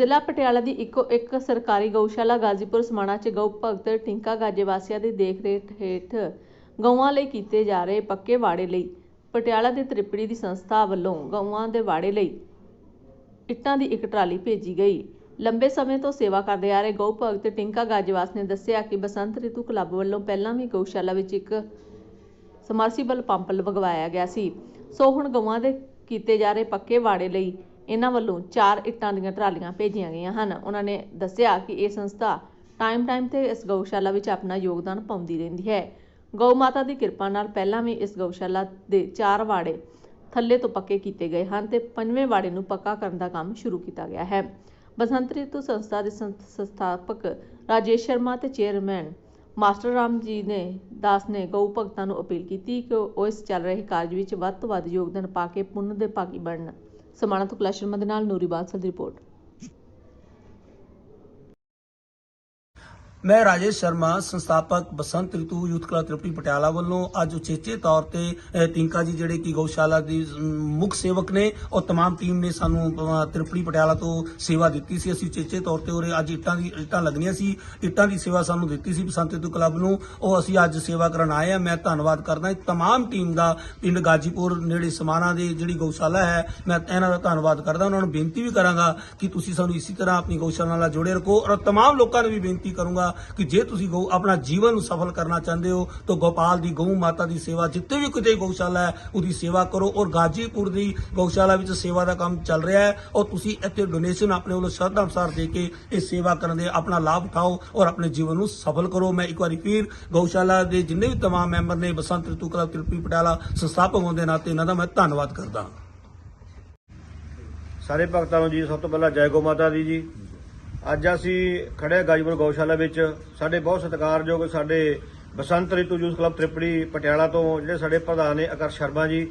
ਜ਼ਿਲ੍ਹਾ ਪਟਿਆਲਾ ਦੀ ਇੱਕੋ ਇੱਕ ਸਰਕਾਰੀ ਗਊਸ਼ਾਲਾ ਗਾਜ਼ੀਪੁਰ ਸਮਾਣਾ 'ਚ ਗਊ ਭਗਤ ਟਿੰਕਾ ਗਾਜੇ ਵਾਸੀਆਂ ਦੀ ਦੇਖਰੇਖ ਹੇਠ ਗਊਆਂ ਲਈ ਕੀਤੇ ਜਾ ਰਹੇ ਪੱਕੇ ਵਾੜੇ ਲਈ। ਪਟਿਆਲਾ ਦੇ ਤ੍ਰਿਪੜੀ ਦੀ ਸੰਸਥਾ ਵੱਲੋਂ ਗਊਆਂ ਦੇ ਵਾੜੇ ਲਈ ਇੱਟਾਂ ਦੀ ਇੱਕ ਟਰਾਲੀ ਭੇਜੀ ਗਈ। ਲੰਬੇ ਸਮੇਂ ਤੋਂ ਸੇਵਾ ਕਰਦੇ ਆ ਰਹੇ ਗਊ ਭਗਤ ਟਿੰਕਾ ਗਾਜੇਵਾਸ ਨੇ ਦੱਸਿਆ ਕਿ ਬਸੰਤ ਰਿਤੂ ਕਲੱਬ ਵੱਲੋਂ ਪਹਿਲਾਂ ਵੀ ਗਊਸ਼ਾਲਾ ਵਿੱਚ ਇੱਕ ਸਮਰਸੀਬਲ ਪੰਪ ਲਗਵਾਇਆ ਗਿਆ ਸੀ। ਸੋ ਹੁਣ ਗਊਆਂ ਦੇ ਕੀਤੇ ਜਾ ਰਹੇ ਪੱਕੇ ਵਾੜੇ ਲਈ ਇਹਨਾਂ ਵੱਲੋਂ ਚਾਰ ਇੱਟਾਂ ਦੀਆਂ ਟਰਾਲੀਆਂ ਭੇਜੀਆਂ ਗਈਆਂ ਹਨ। ਉਹਨਾਂ ਨੇ ਦੱਸਿਆ ਕਿ ਇਹ ਸੰਸਥਾ ਟਾਈਮ ਟਾਈਮ ਤੇ ਇਸ ਗਊਸ਼ਾਲਾ ਵਿੱਚ ਆਪਣਾ ਯੋਗਦਾਨ ਪਾਉਂਦੀ ਰਹਿੰਦੀ ਹੈ। ਗਊ ਮਾਤਾ ਦੀ ਕਿਰਪਾ ਨਾਲ ਪਹਿਲਾਂ ਵੀ ਇਸ ਗਊਸ਼ਾਲਾ ਦੇ ਚਾਰ ਵਾੜੇ ਥੱਲੇ ਤੋਂ ਪੱਕੇ ਕੀਤੇ ਗਏ ਹਨ ਤੇ ਪੰਜਵੇਂ ਵਾੜੇ ਨੂੰ ਪੱਕਾ ਕਰਨ ਦਾ ਕੰਮ ਸ਼ੁਰੂ ਕੀਤਾ ਗਿਆ ਹੈ। ਬਸੰਤ ਰਿਤੂ ਸੰਸਥਾ ਦੇ ਸੰਸ- ਸੰਸਥਾਪਕ ਰਾਜੇਸ਼ ਸ਼ਰਮਾ ਤੇ ਚੇਅਰਮੈਨ ਮਾਸਟਰ ਰਾਮ ਜੀ ਨੇ, ਦਾਸ ਨੇ ਗਊ ਭਗਤਾਂ ਨੂੰ ਅਪੀਲ ਕੀਤੀ ਕਿ ਉਹ ਇਸ ਚੱਲ ਰਹੇ ਕਾਰਜ ਵਿੱਚ ਵੱਧ ਤੋਂ ਵੱਧ ਯੋਗਦਾਨ ਪਾ ਕੇ ਪੁੰਨ ਦੇ ਭਾਗੀ ਬਣਨ। ਸਮਾਣਾ ਤੋਂ ਕੈਲਾਸ਼ ਸ਼ਰਮਾ ਦੇ ਨਾਲ ਨੂਰੀ ਬਾਦਸ਼ਾਹ ਦੀ ਰਿਪੋਰਟ। ਮੈਂ ਰਾਜੇਸ਼ ਸ਼ਰਮਾ ਸੰਸਥਾਪਕ ਬਸੰਤ ਰਿਤੂ ਯੂਥ ਕਲੱਬ ਤ੍ਰਿਪੜੀ ਪਟਿਆਲਾ ਵੱਲੋਂ ਅੱਜ ਉਚੇਚੇ ਤੌਰ ਤੇ ਅਹ, ਟਿੰਕਾ ਜੀ ਜਿਹੜੇ ਕਿ ਗਊਸ਼ਾਲਾ ਦੀ ਅਮ, ਮੁੱਖ ਸੇਵਕ ਨੇ ਔਰ तमाम ਟੀਮ ਨੇ ਸਾਨੂੰ ਅਹ, ਤ੍ਰਿਪੜੀ ਪਟਿਆਲਾ ਤੋਂ ਸੇਵਾ ਦਿੱਤੀ ਸੀ ਅਸੀਂ ਉਚੇਚੇ ਤੌਰ ਤੇ ਉਰੇ ਅੱਜ ਇੱਟਾਂ ਦੀ ਇੱਟਾਂ ਲੱਗਣੀਆਂ ਸੀ ਇੱਟਾਂ ਦੀ ਸੇਵਾ ਸਾਨੂੰ ਦਿੱਤੀ ਸੀ ਬਸੰਤ ਰਿਤੂ ਕਲੱਬ ਨੂੰ ਉਹ ਅਸੀਂ ਅੱਜ ਸੇਵਾ ਕਰਨ ਆਏ ਆ ਮੈਂ ਧੰਨਵਾਦ ਕਰਦਾ ਇਹ तमाम ਟੀਮ ਦਾ ਪਿੰਡ ਗਾਜੀਪੁਰ ਨੇੜੇ ਸਮਾਣਾ ਦੇ ਜਿਹੜੀ ਗਊਸ਼ਾਲਾ ਹੈ ਮੈਂ ਇਹਨਾਂ ਦਾ ਧੰਨਵਾਦ ਕਰਦਾ ਉਹਨਾਂ ਨੂੰ ਬੇਨਤੀ ਵੀ ਕਰਾਂਗਾ ਕਿ ਤੁਸੀਂ ਸਾਨੂੰ ਇਸੇ ਤਰ੍ਹਾਂ ਆਪਣੀ ਗਊਸ਼ਾਲਾ ਨਾਲ ਜੋੜੇ ਰੱਖੋ ਔਰ तमाम ਲੋਕਾਂ ਨੂੰ ਵੀ ਬੇਨਤੀ ਕਰੂੰਗਾ ਕਿ ਜੇ ਤੁਸੀਂ ਗਊ ਆਪਣਾ ਜੀਵਨ ਨੂੰ ਸਫਲ ਕਰਨਾ ਚਾਹੁੰਦੇ ਹੋ ਤਾਂ ਗੋਪਾਲ ਦੀ ਗਊ ਮਾਤਾ ਦੀ ਸੇਵਾ ਜਿੱਥੇ ਵੀ ਕਿਤੇ ਗਊਸ਼ਾਲਾ ਹੈ ਉਹਦੀ ਸੇਵਾ ਕਰੋ ਔਰ ਗਾਜੀਪੁਰ ਦੀ ਗਊਸ਼ਾਲਾ ਵਿੱਚ ਸੇਵਾ ਦਾ ਕੰਮ ਚੱਲ ਰਿਹਾ ਹੈ ਔਰ ਤੁਸੀਂ ਇੱਥੇ ਡੋਨੇਸ਼ਨ ਆਪਣੇ ਵੱਲੋਂ ਸ਼ਰਧਾ ਅਨੁਸਾਰ ਦੇ ਕੇ ਇਹ ਸੇਵਾ ਕਰਨ ਦੇ ਆਪਣਾ ਲਾਭ ਉਠਾਓ ਔਰ ਆਪਣੇ ਜੀਵਨ ਨੂੰ ਸਫਲ ਕਰੋ ਮੈਂ ਇੱਕ ਵਾਰੀ ਫਿਰ ਗਊਸ਼ਾਲਾ ਦੇ ਜਿੰਨੇ ਵੀ तमाम ਮੈਂਬਰ ਨੇ ਬਸੰਤ ਰਿਤੂ ਕਲੱਬ ਤ੍ਰਿਪੜੀ ਪਟਿਆਲਾ ਸੰਸਥਾਪਕ ਹੋਣ ਦੇ ਨਾਤੇ ਇਹਨਾਂ ਦਾ ਮੈਂ ਧੰਨਵਾਦ ਕਰਦਾ ਹਾਂ ਸਾਰੇ ਭਗਤਾਂ ਨੂੰ ਜੀ ਸਭ ਤੋਂ ਪਹਿਲਾਂ ਜੈ ਗੋ ਮਾਤਾ ਦੀ ਜੀ ਅੱਜ ਅਸੀਂ ਖੜੇ ਹਾਂ ਗਾਜੀਪੁਰ ਗਊਸ਼ਾਲਾ ਵਿੱਚ। ਸਾਡੇ ਬਹੁਤ ਸਤਿਕਾਰਯੋਗ ਸਾਡੇ ਬਸੰਤ ਰਿਤੂ ਯੂਥ ਕਲੱਬ ਤ੍ਰਿਪੜੀ ਪਟਿਆਲਾ ਤੋਂ ਜਿਹੜੇ ਸਾਡੇ ਪ੍ਰਧਾਨ ਨੇ ਆਕਰ ਸ਼ਰਮਾ ਜੀ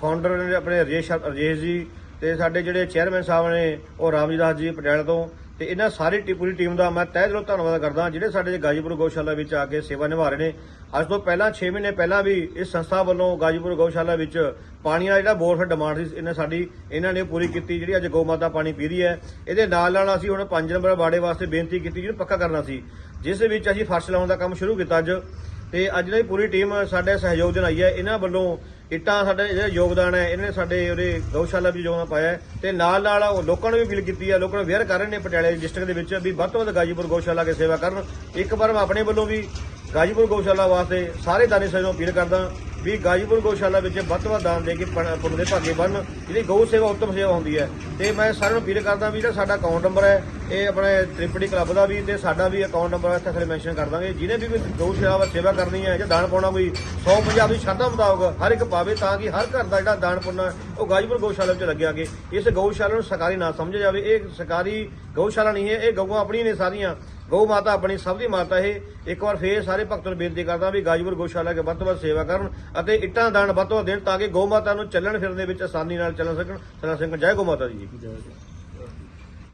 ਫਾਊਂਡਰ ਨੇ ਆਪਣੇ ਰਜੇਸ਼ ਸ਼ਰ- ਰਜੇਸ਼ ਜੀ ਤੇ ਸਾਡੇ ਜਿਹੜੇ ਚੇਅਰਮੈਨ ਸਾਹਿਬ ਨੇ ਉਹ ਰਾਮਜੀਦਾਸ ਜੀ ਪਟਿਆਲਾ ਤੋਂ। ਤੇ ਇਹਨਾਂ ਸਾਰੀ ਟੀ- ਪੂਰੀ ਟੀਮ ਦਾ ਮੈਂ ਤਹਿ ਦਿਲੋਂ ਧੰਨਵਾਦ ਕਰਦਾ ਜਿਹੜੇ ਸਾਡੇ ਗਾਜੀਪੁਰ ਗਊਸ਼ਾਲਾ ਵਿੱਚ ਆ ਕੇ ਸੇਵਾ ਨਿਭਾ ਰਹੇ ਨੇ। ਅੱਜ ਤੋਂ ਪਹਿਲਾਂ 6 ਮਹੀਨੇ ਪਹਿਲਾਂ ਵੀ ਇਸ ਸੰਸਥਾ ਵੱਲੋਂ ਗਾਜੀਪੁਰ ਗਊਸ਼ਾਲਾ ਵਿੱਚ ਪਾਣੀ ਦਾ ਜਿਹੜਾ ਬੋਰ ਡਿਮਾਂਡ ਸੀ, ਇਹਨਾਂ ਸਾਡੀ ਇਹਨਾਂ ਨੇ ਪੂਰੀ ਕੀਤੀ, ਜਿਹੜੀ ਅੱਜ ਗਊ ਮਾਤਾ ਪਾਣੀ ਪੀ ਰਹੀ ਹੈ। ਇਹਦੇ ਨਾਲ ਨਾਲ ਅਸੀਂ ਹੁਣ 5 ਨੰਬਰ ਬਾੜੇ ਵਾਸਤੇ ਬੇਨਤੀ ਕੀਤੀ, ਜਿਹਨੂੰ ਪੱਕਾ ਕਰਨਾ ਸੀ। ਜਿਸ ਵਿੱਚ ਅਸੀਂ ਫਰਸ਼ ਲਾਉਣ ਦਾ ਕੰਮ ਸ਼ੁਰੂ ਕੀਤਾ ਅੱਜ। ਤੇ ਅੱਜ ਦੀ ਪੂਰੀ ਟੀਮ ਸਾਡੇ ਸਹਿਯੋਗ ਦੇ ਆਈ ਹੈ, ਇਹਨਾਂ ਵੱਲੋਂ ਇੱਟਾਂ ਸਾਡੇ ਜਿਹੜਾ ਯੋਗਦਾਨ ਹੈ, ਇਹਨਾਂ ਨੇ ਸਾਡੇ ਉਹਦੇ ਗਊਸ਼ਾਲਾ ਵੀ ਯੋਗਦਾਨ ਪਾਇਆ ਹੈ ਤੇ ਨਾਲ ਨਾਲ ਉਹ ਲੋਕਾਂ ਨੂੰ ਵੀ ਅਪੀਲ ਕੀਤੀ ਹੈ, ਲੋਕਾਂ ਨੂੰ ਅਵੇਅਰ ਕਰ ਰਹੇ ਨੇ ਪਟਿਆਲੇ ਡਿਸਟ੍ਰਿਕਟ ਦੇ ਵਿੱਚ ਵੀ ਵੱਧ ਤੋਂ ਵੱਧ ਗਾਜੀਪੁਰ ਗਊਸ਼ਾਲਾ ਕੇ ਸੇਵਾ ਕਰਨ। ਇੱਕ ਵਾਰ ਮੈਂ ਆਪਣੇ ਵੱਲੋਂ ਵੀ ਗਾਜੀਪੁਰ ਗਊਸ਼ਾਲਾ ਵਾਸਤੇ ਸਾਰੇ ਦਾਨੀ ਸੱਜਣਾਂ ਅਪੀਲ ਕਰਦਾ ਵੀ ਗਾਜੀਪੁਰ ਗਊਸ਼ਾਲਾ ਵਿੱਚ ਵੱਧ ਤੋਂ ਵੱਧ ਦਾਨ ਦੇ ਕੇ ਪ- ਪੁੰਨ ਦੇ ਭਾਗੇ ਬਣਨ। ਜਿਹੜੀ ਗਊ ਸੇਵਾ, ਉੱਤਮ ਸੇਵਾ ਹੁੰਦੀ ਹੈ। ਤੇ ਮੈਂ ਸਾਰਿਆਂ ਨੂੰ ਅਪੀਲ ਕਰਦਾ ਵੀ ਜਿਹੜਾ ਸਾਡਾ ਅਕਾਊਂਟ ਨੰਬਰ ਹੈ, ਇਹ ਆਪਣੇ ਤ੍ਰਿਪੜੀ ਕਲੱਬ ਦਾ ਵੀ ਤੇ ਸਾਡਾ ਵੀ ਅਕਾਊਂਟ ਨੰਬਰ ਇੱਥੇ ਥੱਲੇ ਮੈਂਸ਼ਨ ਕਰ ਦਾਂਗੇ। ਜਿਹਨੇ ਵੀ ਗਊ ਸੇਵਾ ਸੇਵਾ ਕਰਨੀ ਹੈ ਜਾਂ ਦਾਨ ਪਾਉਣਾ ਕੋਈ 150 ਦੀ ਸ਼ਰਧਾ ਮੁਤਾਬਕ ਹਰ ਇੱਕ ਪਾਵੇ ਤਾਂ ਕਿ ਹਰ ਘਰ ਦਾ ਜਿਹੜਾ ਦਾਨ ਪੁੰਨਾ ਉਹ ਗਾਜੀਪੁਰ ਗਊਸ਼ਾਲਾ ਵਿੱਚ ਲੱਗਿਆ ਕਿ ਇਸ ਗਊਸ਼ਾਲਾ ਨੂੰ ਸਰਕਾਰੀ ਨਾ ਸਮਝਿਆ ਜਾਵੇ। ਇਹ ਸਰਕਾਰੀ ਗਊਸ਼ਾਲਾ ਨਹੀਂ ਹੈ, ਇਹ ਗਊਆਂ ਆਪਣੀਆਂ ਨੇ ਸਾਰੀਆਂ। ਗਊ ਮਾਤਾ ਆਪਣੀ ਸਭ ਦੀ ਮਾਤਾ ਇਹ। ਇੱਕ ਵਾਰ ਫੇਰ ਸਾਰੇ ਭਗਤਾਂ ਨੂੰ ਬੇਨਤੀ ਕਰਦਾ ਵੀ ਗਾਜੀਪੁਰ ਗਊਸ਼ਾਲਾ ਕੇ ਵੱਧ ਤੋਂ ਵੱਧ ਸੇਵਾ ਕਰਨ ਅਤੇ ਇੱਟਾਂ ਦਾਨ ਵੱਧ ਤੋਂ ਵੱਧ ਦੇਣ ਤਾਂ ਕਿ ਗਊ ਮਾਤਾ ਨੂੰ ਚੱਲਣ ਫਿਰਨ ਦੇ ਵਿੱਚ ਆਸਾਨੀ ਨਾਲ ਚੱਲ ਸਕਣ। ਸਦਾ ਸਿੰਘ, ਜੈ ਗਊ ਮਾਤਾ ਦੀ। ਜੀ